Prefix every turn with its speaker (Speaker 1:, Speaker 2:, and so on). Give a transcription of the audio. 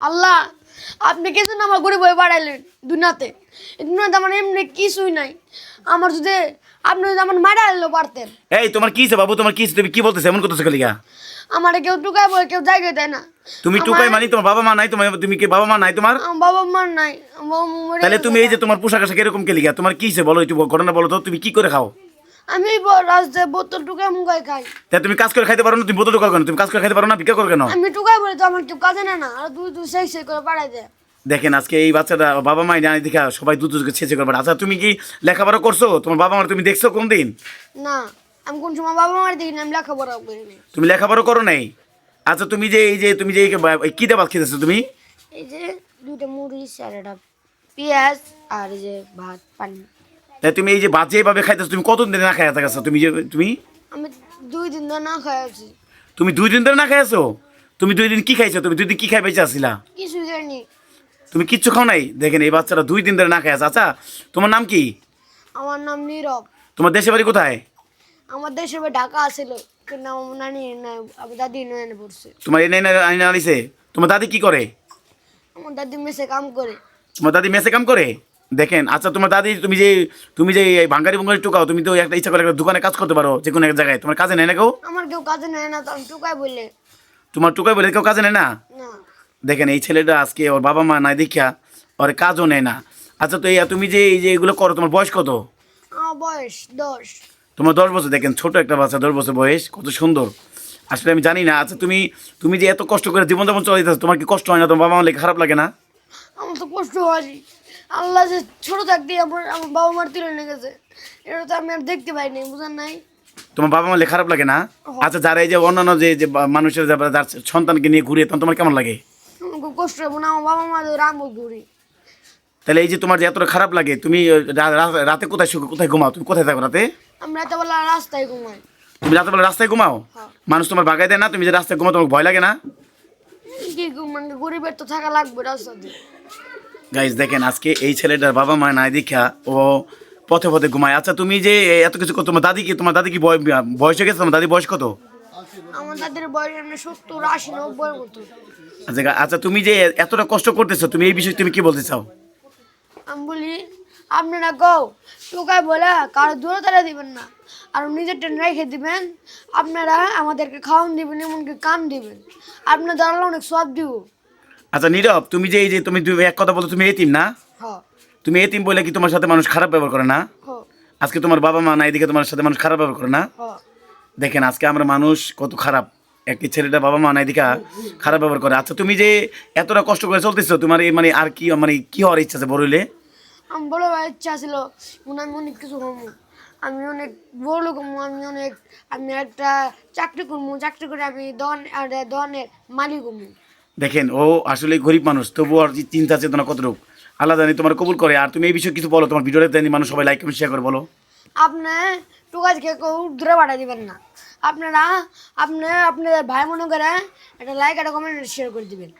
Speaker 1: আল্লাহ আপনি কিছু না আমার গরিব হয়ে বাড়াইলেন দুনিয়াতে। দুনিয়াতে আমার এমনি কিছুই নাই। আমার যদি আপনি যদি আমার মারা আনলো পারতেন।
Speaker 2: এই তোমার কি বাবু? তোমার কি তুমি কি বলতেছো? এমন করতেছো খালিগা
Speaker 1: আমার কেউ টুকায় বলে কেউ জায়গায় দেয় না।
Speaker 2: তুমি টুকাই মানি তোমার বাবা মা নাই? তোমার তুমি কি বাবা মা নাই তোমার?
Speaker 1: বাবা নাই। মা মরে
Speaker 2: তাহলে তুমি এই যে তোমার পোশাক আশাক এরকম কে লিগা তোমার কি বলো একটু ঘটনা বলো তো। তুমি কি করে খাও?
Speaker 1: আমি রাস্তায় বোতল টুকায় মুগায় খাই।
Speaker 2: তা তুমি কাজ করে খাইতে পারো না তুমি বোতল ঢোকাও কেন? তুমি কাজ করে খাইতে পারো না ভিক্ষা করো কেন?
Speaker 1: আমি টুকায় বলে তো আমার কেউ কাজে না আর দুই দুই সেই সেই করে পাঠাই দেয়।
Speaker 2: দেখেন আজকে এই বাচ্চাটা বাবা মাই জানি দেখা সবাই দুধ দুধকে ছেঁচে করবে আচ্ছা তুমি কি লেখাপড়া করছ? তোমার বাবা মার তুমি দেখছ কোন দিন
Speaker 1: না আমি কোন সময় বাবা মার দেখি না আমি লেখাপড়া করিনি
Speaker 2: তুমি লেখাপড়া করো নাই? আচ্ছা তুমি যে এই যে তুমি যে এই কি দাবাত খেতেছো তুমি?
Speaker 1: এই যে দুইটা মরিচ আর একটা পেঁয়াজ আর এই যে ভাত পানি।
Speaker 2: তা তুমি এই যে ভাত যেভাবে খাইতেছো তুমি কতদিন ধরে না খাই গেছো তুমি যে তুমি?
Speaker 1: আমি দুই দিন ধরে না খাই আছি
Speaker 2: তুমি দুই দিন ধরে না খাইছো তুমি দুই দিন কি খাইছো? তুমি দুই দিন কি খাই বেঁচে আসিলা
Speaker 1: কিছুই খাইনি।
Speaker 2: তুমি কিচ্ছু খাও নাই? দেখেন এই বাচ্চারা দুই দিন ধরে না খাই আছে। আচ্ছা তোমার নাম কি?
Speaker 1: আমার নাম নীরব।
Speaker 2: তোমার দেশে বাড়ি কোথায়?
Speaker 1: আমার দেশে ভাই ঢাকা আছিল কিন্তু আমার নানি নাই আমার দাদি নয়নে পড়ছে।
Speaker 2: তোমার এনে আইনা আনিছে? তোমার দাদি কি করে?
Speaker 1: আমার দাদি মেসে কাম করে।
Speaker 2: তোমার দাদি মেসে কাম করে? দেখেন আচ্ছা তোমার দাদি তুমি যে তুমি যে এই ভাঙ্গারি ভঙ্গারি টুকাও তুমি তো একটা ইচ্ছা করে একটা দোকানে কাজ করতে পারো যে কোনো এক জায়গায়। তোমার কাজে নেয় না কেউ?
Speaker 1: আমার কেউ কাজে নেয় না তো আমি টুকাই বললে
Speaker 2: তোমার টুকাই বলে কেউ কাজে নেয় না?
Speaker 1: না।
Speaker 2: দেখেন এই ছেলেটা আজকে ওর বাবা মা নাই দেখিয়া ওর কাজও নেয় না। আচ্ছা তো এই তুমি যে এই যে এগুলো করো তোমার বয়স কত?
Speaker 1: আমার বয়স দশ।
Speaker 2: তোমার দশ বছর দেখেন ছোট একটা বাচ্চা দশ বছর বয়স কত সুন্দর। আসলে আমি জানি না আচ্ছা তুমি তুমি যে এত কষ্ট করে জীবনযাপন চলাইতেছো তোমার কি কষ্ট হয় না? তোমার বাবা মা খারাপ লাগে না?
Speaker 1: আমার তো কষ্ট হয়। আল্লাহ যে ছোট থাকতে আমার আমার বাবা মার তুলে নিয়ে গেছে। এটা তো আমি আর দেখতে পাইনি বুঝার নাই।
Speaker 2: তোমার বাবা মা খারাপ লাগে না? আচ্ছা যারা এই যে অন্যান্য যে যে মানুষের যারা সন্তানকে নিয়ে ঘুরে তখন তোমার কেমন লাগে?
Speaker 1: খুব কষ্ট হবে না আমার বাবা মা রামও ঘুরি।
Speaker 2: তাহলে এই যে তোমার যে এতটা খারাপ লাগে তুমি রাতে কোথায় কোথায় ঘুমাও? তুমি কোথায় থাকো রাতে?
Speaker 1: আমরা এতবেলা রাস্তায় ঘুমাই।
Speaker 2: তুমি রাতে বেলা রাস্তায় ঘুমাও। মানুষ তোমার বাগাই দেয় না? তুমি যে রাস্তায় ঘুমাও তোমার ভয় লাগে না?
Speaker 1: মানে গরিবের তো থাকা লাগবে রাস্তাতে।
Speaker 2: গাইজ দেখেন আজকে এই ছেলেটার বাবা মা নাই দেখা ও পথে পথে ঘুমায়। আচ্ছা তুমি যে এত কিছু করো, তোমার দাদি কি তোমার দাদি কি বয়- বয়স হয়ে গেছে? তোমার দাদি বয়স কত?
Speaker 1: আমার দাদের বয়স এমনি সত্তর আশি নব্বই মতো।
Speaker 2: আচ্ছা আচ্ছা তুমি যে এতটা কষ্ট করতেছো তুমি এই বিষয়ে তুমি কি বলতে চাও?
Speaker 1: আমি বলি আপনারা গো টোকায় বলে কারও দূরে তারা দিবেন না। আর নিজের ট্রেন রেখে দিবেন আপনারা আমাদেরকে খাওয়ান দিবেন এমনকি কাম দিবেন। আপনার দাঁড়ালে অনেক সব দিব।
Speaker 2: আচ্ছা নীরব তুমি যে এই যে তুমি তুমি এক কথা বলো তুমি এতিম না? তুমি এতিম বলে কি তোমার সাথে মানুষ খারাপ ব্যবহার করে না? আজকে তোমার বাবা মা নাই দেখে তোমার সাথে মানুষ খারাপ ব্যবহার করে না? দেখেন আজকে আমরা মানুষ কত খারাপ। একটি ছেলেটা বাবা মা নাই দেখা খারাপ ব্যবহার করে। আচ্ছা তুমি যে এতটা কষ্ট করে চলতেছো তোমার এই মানে আর কি মানে কি হওয়ার ইচ্ছা আছে বড় হইলে?
Speaker 1: আমি বড় ইচ্ছা ছিল আমি অনেক কিছু হব আমি অনেক বড় লোক আমি অনেক আমি একটা চাকরি করব। চাকরি করে আমি দন আর দনের মালিক হব।
Speaker 2: দেখেন, ও আসলে গরিব মানুষ তবু আর চিন্তা, চেতনা কতটুক? আল্লাহ জানি তোমার কবুল করে। আর তুমি এই বিষয়ে কিছু বলো, তোমার ভিডিওটা জানি, মানুষ সবাই লাইক শেয়ার করে, বলো।
Speaker 1: আপনি টুকাজকে কেউ দূরে পাঠা দিবেন না। আপনারা, আপনি, আপনাদের ভাই মনে করে একটা লাইক একটা কমেন্ট শেয়ার করে দিবেন।